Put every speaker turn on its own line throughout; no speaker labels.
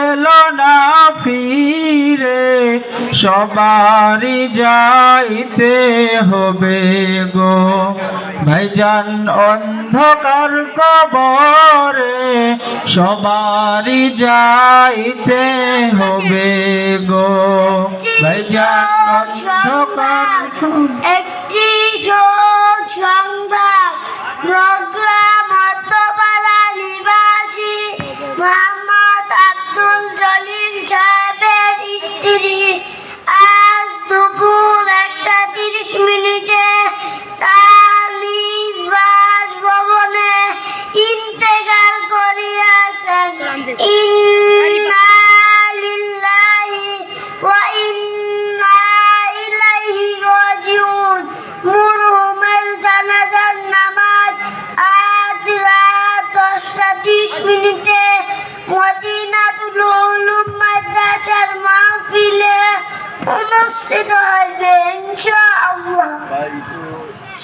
এলো না ফিরে সবারই যাইতে হবে গো। ভাইজান অন্ধকার কবরে সবারই যাইতে হবে গো। ভাইজান অন্ধকার
একটি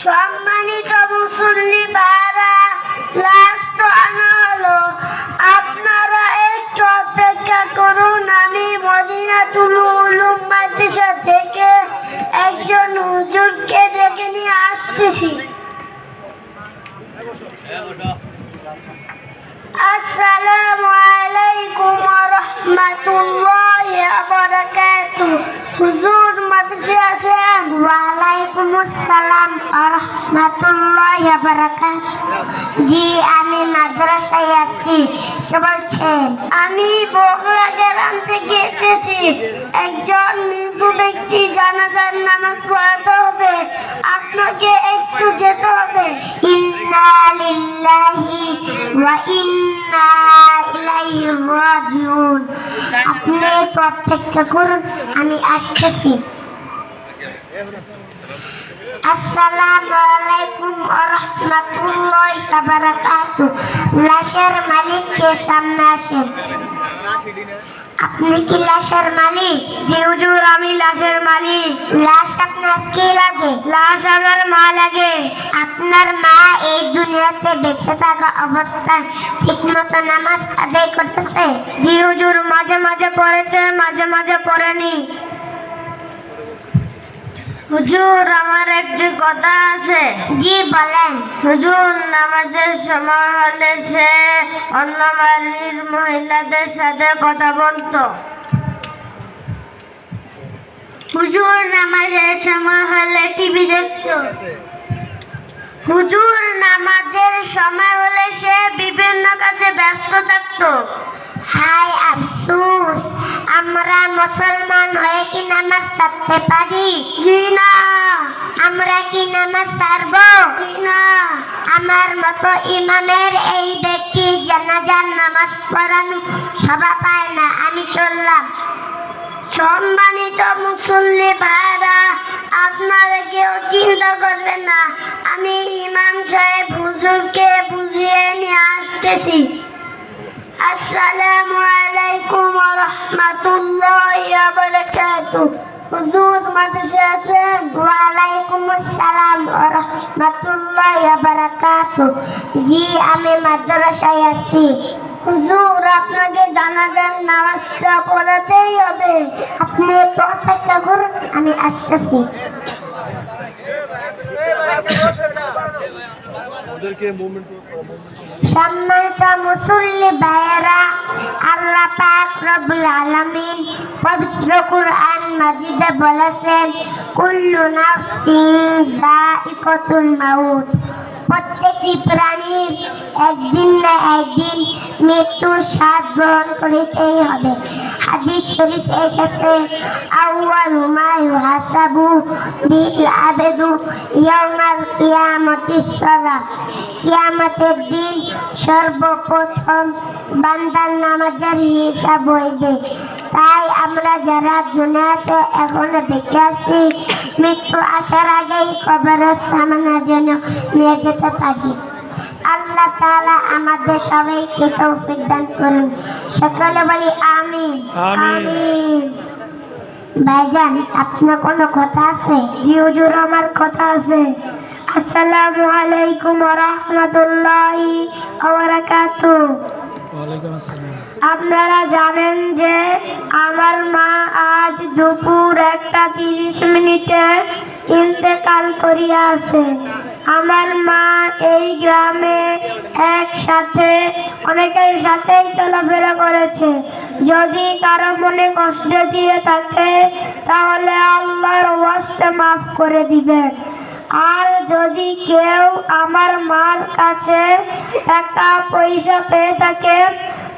সম্মানিত মুসল্লি ভাইরা লাস্ট আনা হলো। আপনারা একটু অপেক্ষা করুন, আমি মদিনাতুল উলুম মাদ্রাসা থেকে একজন হুজুরকে ডেকে নিয়ে আসতেছি। আসসালামু আলাইকুম ওয়া রাহমাতুল্লাহি ওয়া বারাকাতুহু। হুজুর আলাইকুম আসসালাম রাহমাতুল্লাহি জি আমি মাদ্রাসায় আছি। কে বলছেন? আমি বগুড়া গ্রাম থেকে এসেছি। একজন মৃত্যু ব্যক্তি জানাজার নামাজ পড়াতে হবে। আপনাকে একটু যেতে হবে। ইন্না লিল্লাহি ওয়া ইন্না ইলাইহি রাজিউন। আপনি অপেক্ষা করুন আমি আসতেছি। আসসালামু আলাইকুম ওয়া রাহমাতুল্লাহি ওয়া বারাকাতুহু লাশের মালিককে সামনে আসেন আপনি কি লাশের মালিক জি হুজুর আমি লাশের মালিক লাশ আপনার কি লাগে লাশ আমার মা লাগে আপনার মা এই দুনিয়াতে বেঁচে থাকা অবস্থায় ঠিকমতো নামাজ আদায় করতেছে জি হুজুর মাঝে মাঝে পড়েছে মাঝে মাঝে পড়েনি হুজুর আমার একটি কথা আছে। জি বলেন। হুজুর নামাজের সময় হলে সে অন্য বাড়ির মহিলাদের সাথে কথা বলতো। হুজুর নামাজের সময় হলে টিভি দেখতো। হুজুর নামাজের সময় হলে সে বিভিন্ন কাজে ব্যস্ত থাকতো। হাই আফসোস আমরা মুসলমান হয়ে কি নামাজ পড়তে পারি? জি না। আমরা কি নামাজ ছাড়ব জি না। আমার মতো ইমামের এই ব্যক্তি জানাজার নামাজ পড়ানো সভা পায় না আমি চললাম। সম্মানিত মুসল্লি ভাইরা আপনারা কেউ চিন্তা করবেন না আমি ইমাম সাহেব হুজুরকে বুঝিয়ে নিয়ে আসতেছি। আসসালামু আলাইকুম ওয়া রাহমাতুল্লাহি ওয়া বারাকাতুহু। হুজুর, মাদ্রাসা আছেন ওয়া আলাইকুম আসসালাম ওয়া রাহমাতুল্লাহি ওয়া বারাকাতুহু। জি, আমি মাদ্রাসায় আছি। হুজুর, আপনাকে জানাজার নামাজটা পড়াতেই হবে। আপনি অপেক্ষা করুন আমি
মুভমেন্ট
সম্মানিত মুসল্লি ভাইয়েরা, আল্লাহ পাক রব্বুল আলামিন পবিত্র কুরআন মাজিদে বলেছেন, কুল্লু নাফসিন যায়িকাতুল মাউত। প্রত্যেকটি প্রাণীর একদিন না একদিন মৃত্যুর স্বাদ গ্রহণ করিতেই হবে। হাদিস শরীফ এসেছে, আউয়াল মা ইউহাসাবু বিল আবেদু ইয়াউমাল কিয়ামতিস সালাহ কিয়ামতের দিন সর্বপ্রথম বান্দার নামাজের হিসাব হইবে। তাই আমরা যারা দুনিয়াতে এখনও বেঁচে আছি, মৃত্যু আসার আগেই কবরের সামনে যেন নিয়ে পারি আল্লাহ তাআলা আমাদের সবাইকে তৌফিক দান করুন। সকলে বলি আমিন।
আমিন।
ভাইজান আপনার কোনো কথা আছে? জি হুজুর আমার কথা আছে। আসসালামু আলাইকুম ওয়া রাহমাতুল্লাহি ওয়া বারাকাতুহু।
আপনারা জানেন যে আমার মা আজ দুপুর একটা তিরিশ মিনিটে ইন্তেকাল করিয়াছে। আমার মা এই গ্রামে একসাথে, অনেকের সাথেই চলাফেরা করেছে। যদি কারও মনে কষ্ট দিয়ে থাকে, তাহলে আল্লাহর ওয়াস্তে মাফ করে দিবেন। আর যদি কেউ আমার মার কাছে টাকা পয়সা পেয়ে থাকে,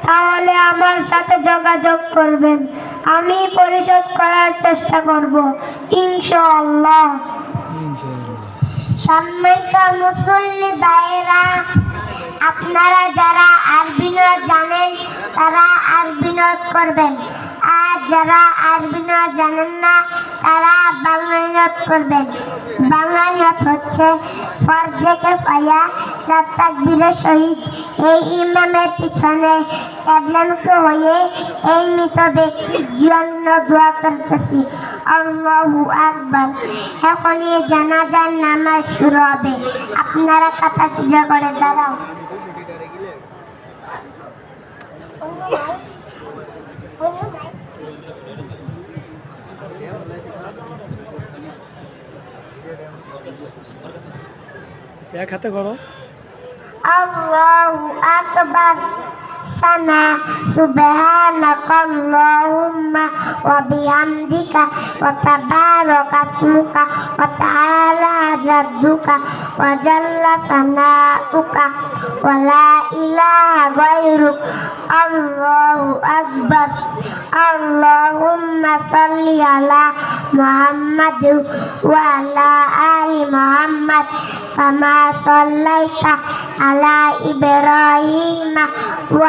তাহলে আমার সাথে যোগাযোগ করবেন। আমি পরিশোধ করার চেষ্টা করব, ইনশাআল্লাহ। সম্মানিত মুসল্লি ভাইয়েরা আপনারা যারা আরবিনোদ জানেন তারা আরবিনোদ করবেন। আর যারা আরবি নিয়ত জানেন না, তারা বাংলা করবেন। বাংলা নিয়ত হচ্ছে ফরজেকে পাইয়া চার তাকবীরের সহিত এই ইমামের পিছনে ক্যাবলামুখী হয়ে এই মৃত ব্যক্তির জন্য দোয়া করতেছি। আল্লাহু আকবার। এখনই জানাজার নামাজ শুরু হবে। আপনারা কথা সোজা করে দাঁড়াও।
এক হাতে করো।
আল্লাহু আকবার। sana subhanakallahumma wa bihamdika wa tabarakasmuka wa ta'ala jadduka wa jalla sana'uka wa la ilaha ghairuk Allahu akbar. Allahumma salli ala Muhammad wa ala ali Muhammad kama sallaita ala Ibrahim wa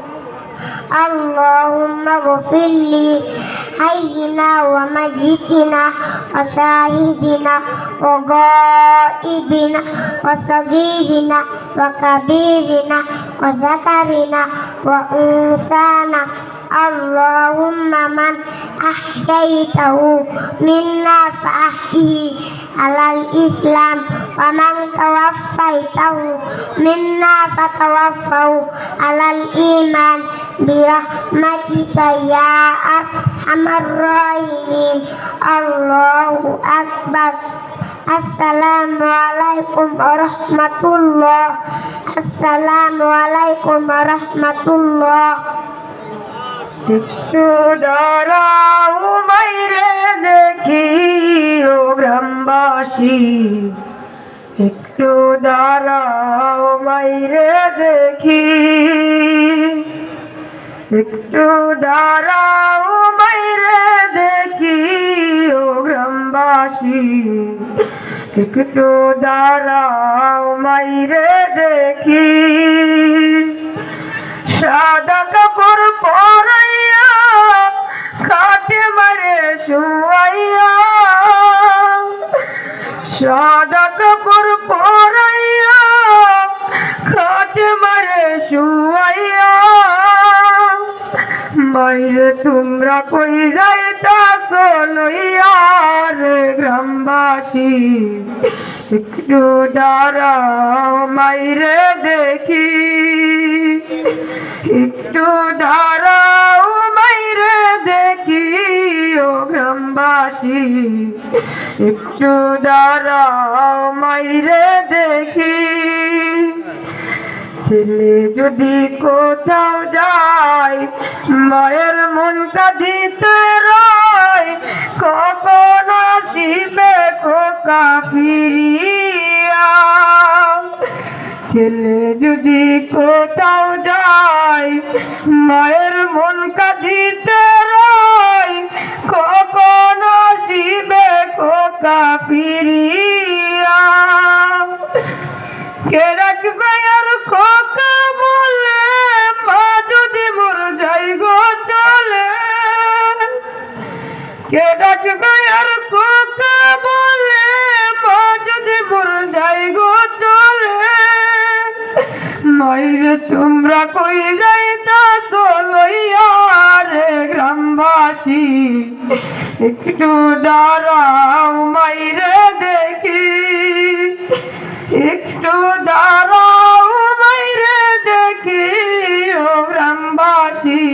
اللهم اغفر لي حينا وميتنا وشاهدنا وغائبنا وصغيرنا وكبيرنا وذكرنا وأنثانا اللهم من أحييته منا فأحيه على الإسلام ومن توفيته منا فتوفه على الإيمان برحمتك يا أرحم الراحمين الله أكبر السلام عليكم ورحمة الله السلام عليكم ورحمة الله
একটু দাঁড়াও মাইরে দেখি ও গ্রামবাসী। একটু দাঁড়াও মাইরে দেখি। একটু দাঁড়াও মাইরে দেখি ও গ্রামবাসী। একটু দাঁড়াও মাইরে দেখি। সাদা শুয়াইয়া তোমরা কই যাইতাছ লইয়া রে গ্রামবাসী? একটু দাঁড়াও মাইরে দেখি একটু দাঁড়াও গ্রামবাসী, একটু দাঁড়াও, মাইরে দেখি। ছেলে যদি কোথাও যায়, মায়ের মন কাঁদিতে রয়, কখন আসিবে খোকা ফিরিয়া? ছেলে তোমরা কই যাইতা চলইয়া রে গ্রামবাসী? একটু দাঁড়াও মাইরে দেখি। একটু দাঁড়াও মাইরে দেখি, ও গ্রামবাসী।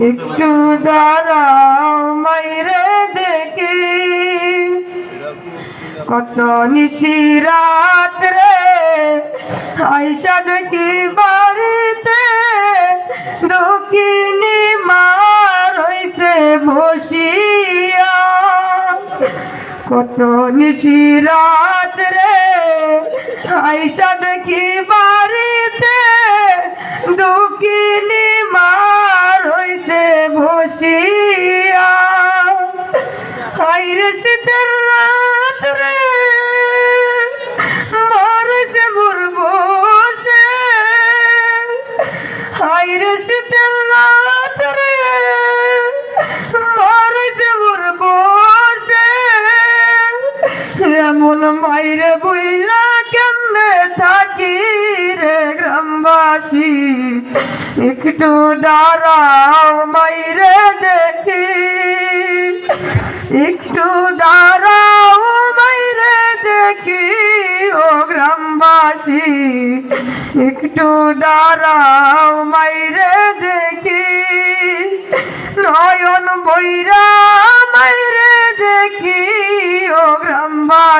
একটু দাঁড়াও কত নিশি রাত রে? আইসা দেখি বাড়িতে দক্ষিণী মার হইছে বসিয়া। কত নিশি রাত রে? আইসা দেখি বাড়িতে দক্ষিণী মার গ্রামবাসী একটু দাঁড়াও মাইরে দেখি। একটু দাঁড়াও মাইরে দেখি, ও গ্রামবাসী। একটু দাঁড়াও মাইরে দেখি। নয়ন বৈরা মাইরে